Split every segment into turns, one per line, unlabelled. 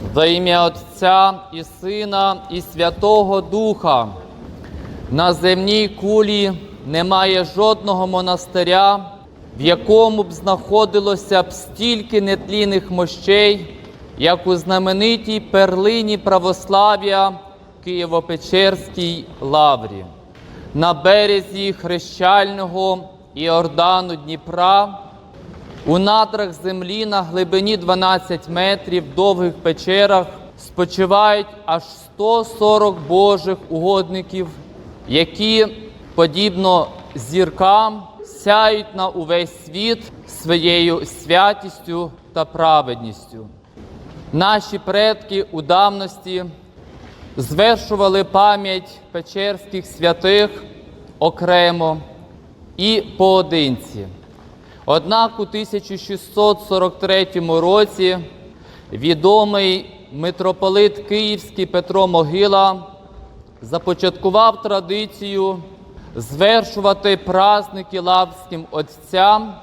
Во ім'я Отця і Сина, і Святого Духа. На земній кулі немає жодного монастиря, в якому б знаходилося б стільки нетлінних мощей, як у знаменитій перлині православ'я Києво-Печерській лаврі. На березі хрещального Іордану Дніпра у надрах землі на глибині 12 метрів довгих печерах спочивають аж 140 божих угодників, які, подібно зіркам, сяють на увесь світ своєю святістю та праведністю. Наші предки у давності звершували пам'ять печерських святих окремо і поодинці. Однак у 1643 році відомий митрополит Київський Петро Могила започаткував традицію звершувати праздники лавським отцям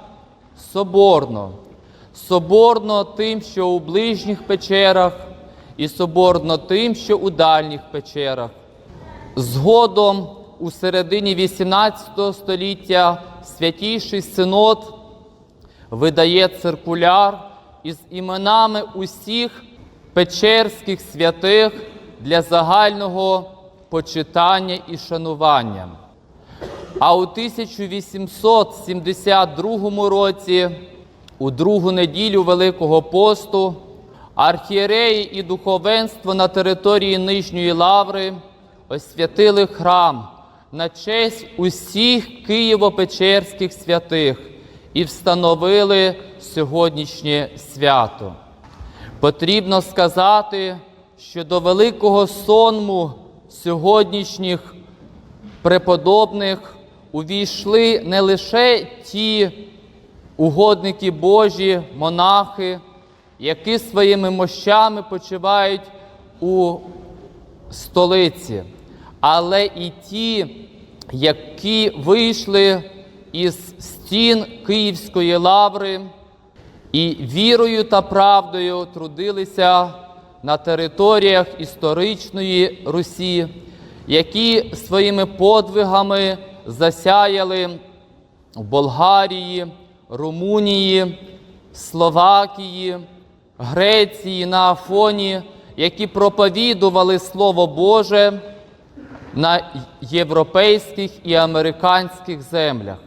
соборно. Соборно тим, що у ближніх печерах, і соборно тим, що у дальніх печерах. Згодом у середині 18 століття святійший синод видає циркуляр із іменами усіх печерських святих для загального почитання і шанування. А у 1872 році, у другу неділю Великого посту, архієреї і духовенство на території Нижньої Лаври освятили храм на честь усіх Києво-Печерських святих і встановили сьогоднішнє свято. Потрібно сказати, що до великого сонму сьогоднішніх преподобних увійшли не лише ті угодники Божі, монахи, які своїми мощами почивають у столиці, але і ті, які вийшли із стін Київської лаври і вірою та правдою трудилися на територіях історичної Русі, які своїми подвигами засяяли в Болгарії, Румунії, Словакії, Греції на Афоні, які проповідували Слово Боже на європейських і американських землях.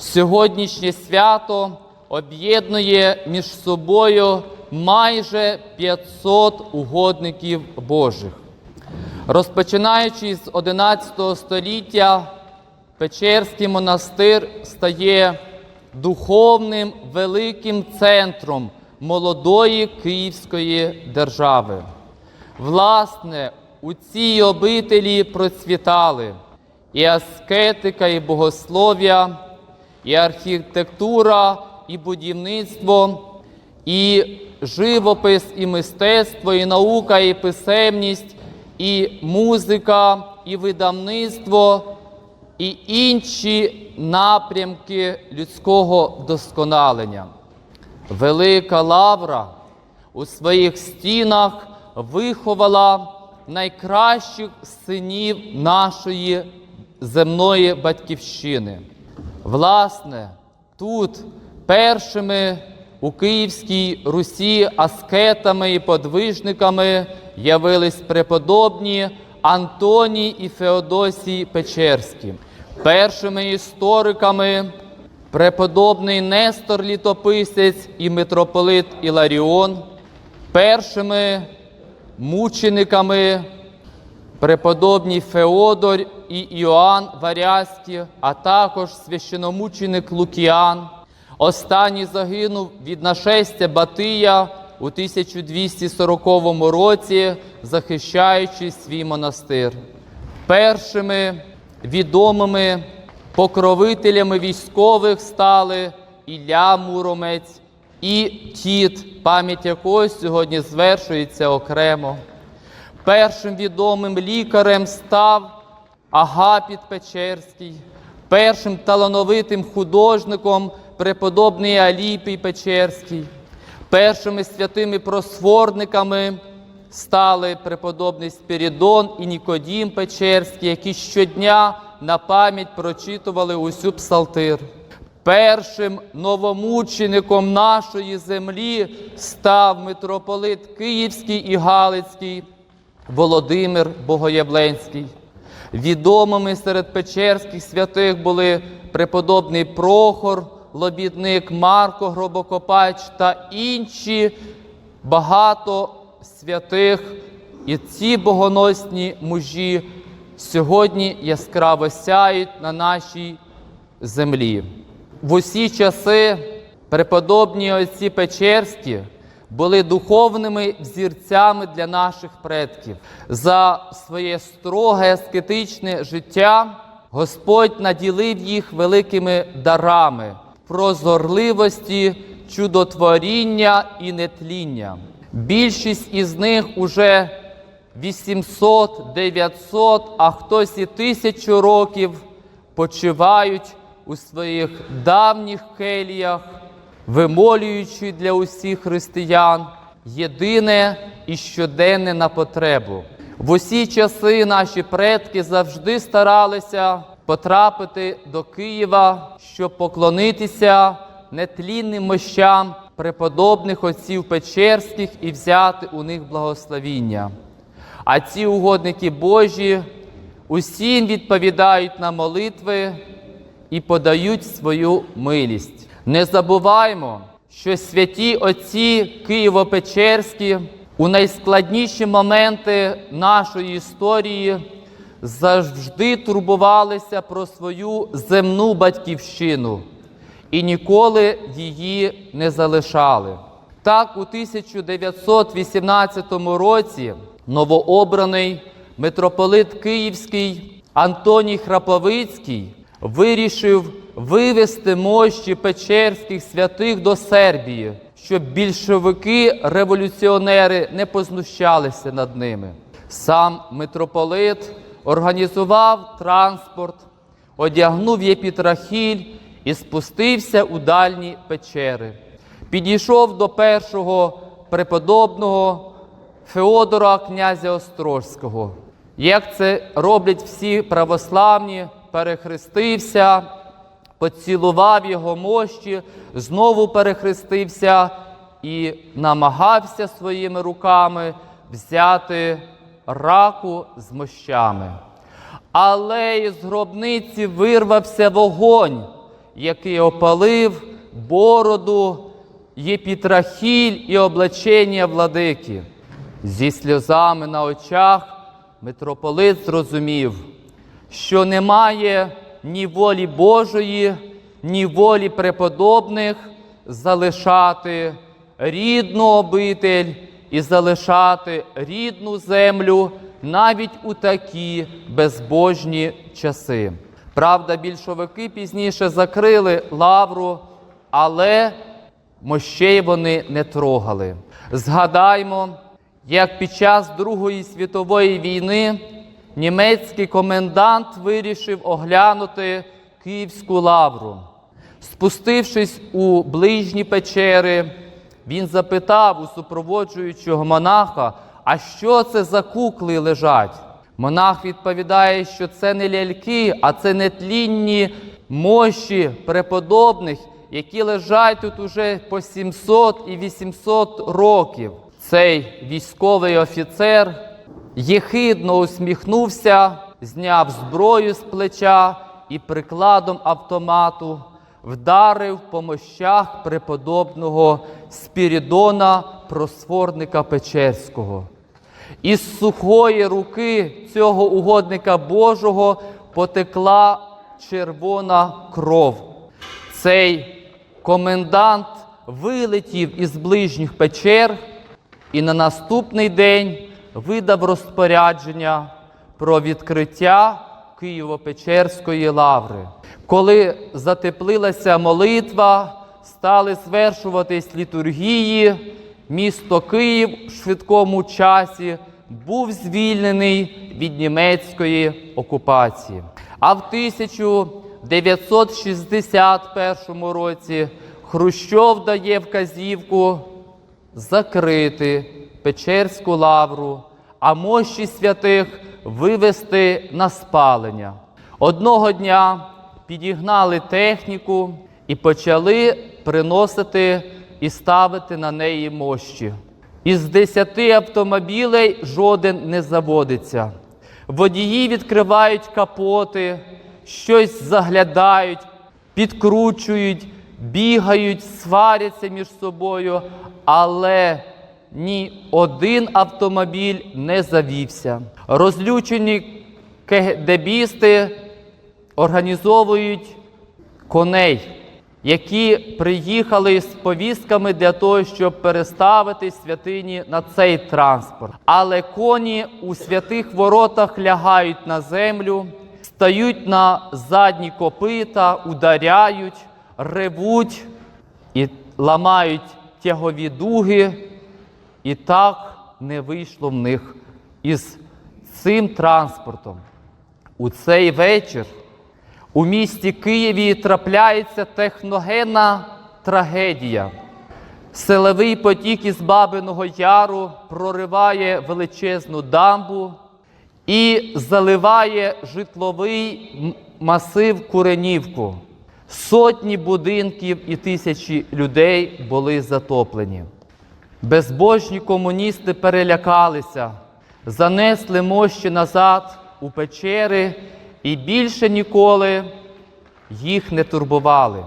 Сьогоднішнє свято об'єднує між собою майже 500 угодників Божих. Розпочинаючи з 11 століття, Печерський монастир стає духовним великим центром молодої Київської держави. Власне, у цій обителі процвітали і аскетика, і богослов'я, і архітектура, і будівництво, і живопис, і мистецтво, і наука, і писемність, і музика, і видавництво, і інші напрямки людського вдосконалення. Велика лавра у своїх стінах виховала найкращих синів нашої земної батьківщини. Власне, тут першими у Київській Русі аскетами і подвижниками явились преподобні Антоній і Феодосій Печерські, першими істориками преподобний Нестор Літописець і митрополит Іларіон, першими мучениками преподобні Феодор і Іоанн Варязькі, а також священомученик Лукіан. Останній загинув від нашестя Батия у 1240 році, захищаючи свій монастир. Першими відомими покровителями військових стали Ілля Муромець і Тіт, пам'ять якої сьогодні звершується окремо. Першим відомим лікарем став Агапіт Печерський, першим талановитим художником преподобний Аліпій Печерський, першими святими просворниками стали преподобний Спірідон і Нікодім Печерський, які щодня на пам'ять прочитували усю псалтир. Першим новомучеником нашої землі став митрополит Київський і Галицький Володимир Богоявленський. Відомими серед печерських святих були преподобний Прохор, Лобідник, Марко Гробокопач та інші багато святих. І ці богоносні мужі сьогодні яскраво сяють на нашій землі. В усі часи преподобні отці Печерські були духовними взірцями для наших предків. За своє строге аскетичне життя Господь наділив їх великими дарами прозорливості, чудотворіння і нетління. Більшість із них уже 800, 900, а хтось і тисячу років почивають у своїх давніх келіях, вимолюючи для усіх християн єдине і щоденне на потребу. В усі часи наші предки завжди старалися потрапити до Києва, щоб поклонитися нетлінним мощам преподобних отців Печерських і взяти у них благословіння. А ці угодники Божі усім відповідають на молитви і подають свою милість. Не забуваймо, що святі отці Києво-Печерські у найскладніші моменти нашої історії завжди турбувалися про свою земну батьківщину і ніколи її не залишали. Так, у 1918 році новообраний митрополит Київський Антоній Храповицький вирішив вивести мощі печерських святих до Сербії, щоб більшовики-революціонери не познущалися над ними. Сам митрополит організував транспорт, одягнув єпітрахіль і спустився у дальні печери. Підійшов до першого преподобного Феодора князя Острозького. Як це роблять всі православні, перехрестився, поцілував його мощі, знову перехрестився і намагався своїми руками взяти раку з мощами. Але із гробниці вирвався вогонь, який опалив бороду, єпітрахіль і облачення владики. Зі сльозами на очах митрополит зрозумів, що немає ні волі Божої, ні волі преподобних залишати рідну обитель і залишати рідну землю навіть у такі безбожні часи. Правда, більшовики пізніше закрили лавру, але мощей вони не трогали. Згадаймо, як під час Другої світової війни німецький комендант вирішив оглянути Київську лавру. Спустившись у ближні печери, він запитав у супроводжуючого монаха, а що це за кукли лежать? Монах відповідає, що це не ляльки, а це нетлінні мощі преподобних, які лежать тут уже по 700 і 800 років. Цей військовий офіцер єхидно усміхнувся, зняв зброю з плеча і прикладом автомату вдарив по мощах преподобного Спірідона просфорника Печерського. Із сухої руки цього угодника Божого потекла червона кров. Цей комендант вилетів із ближніх печер і на наступний день видав розпорядження про відкриття Києво-Печерської лаври. Коли затеплилася молитва, стали звершуватись літургії, місто Київ в швидкому часі був звільнений від німецької окупації. А в 1961 році Хрущов дає вказівку закрити Печерську лавру, а мощі святих вивести на спалення. Одного дня підігнали техніку і почали приносити і ставити на неї мощі. Із десяти автомобілей жоден не заводиться. Водії відкривають капоти, щось заглядають, підкручують, бігають, сваряться між собою, але ні один автомобіль не завівся. Розлючені кегдебісти організовують коней, які приїхали з повістками для того, щоб переставити святині на цей транспорт. Але коні у святих воротах лягають на землю, стають на задні копита, ударяють, ревуть і ламають тягові дуги. І так не вийшло в них із цим транспортом. У цей вечір у місті Києві трапляється техногенна трагедія. Селевий потік із Бабиного Яру прориває величезну дамбу і заливає житловий масив Куренівку. Сотні будинків і тисячі людей були затоплені. Безбожні комуністи перелякалися, занесли мощі назад у печери і більше ніколи їх не турбували.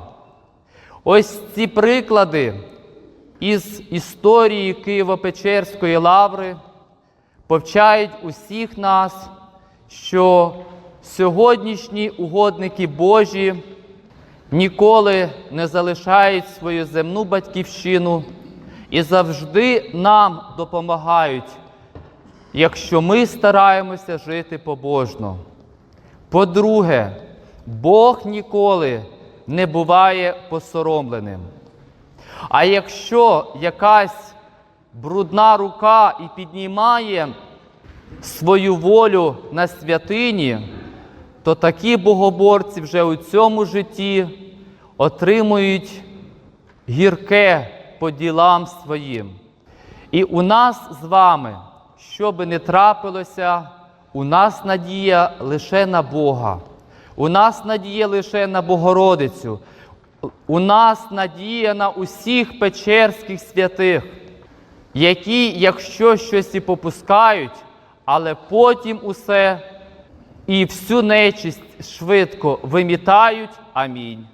Ось ці приклади із історії Києво-Печерської лаври повчають усіх нас, що сьогоднішні угодники Божі ніколи не залишають свою земну батьківщину і завжди нам допомагають, якщо ми стараємося жити побожно. По-друге, Бог ніколи не буває посоромленим. А якщо якась брудна рука і піднімає свою волю на святині, то такі богоборці вже у цьому житті отримують гірке по ділам своїм. І у нас з вами, що би не трапилося, у нас надія лише на Бога, у нас надія лише на Богородицю, у нас надія на усіх печерських святих, які, якщо щось і попускають, але потім усе і всю нечисть швидко вимітають. Амінь.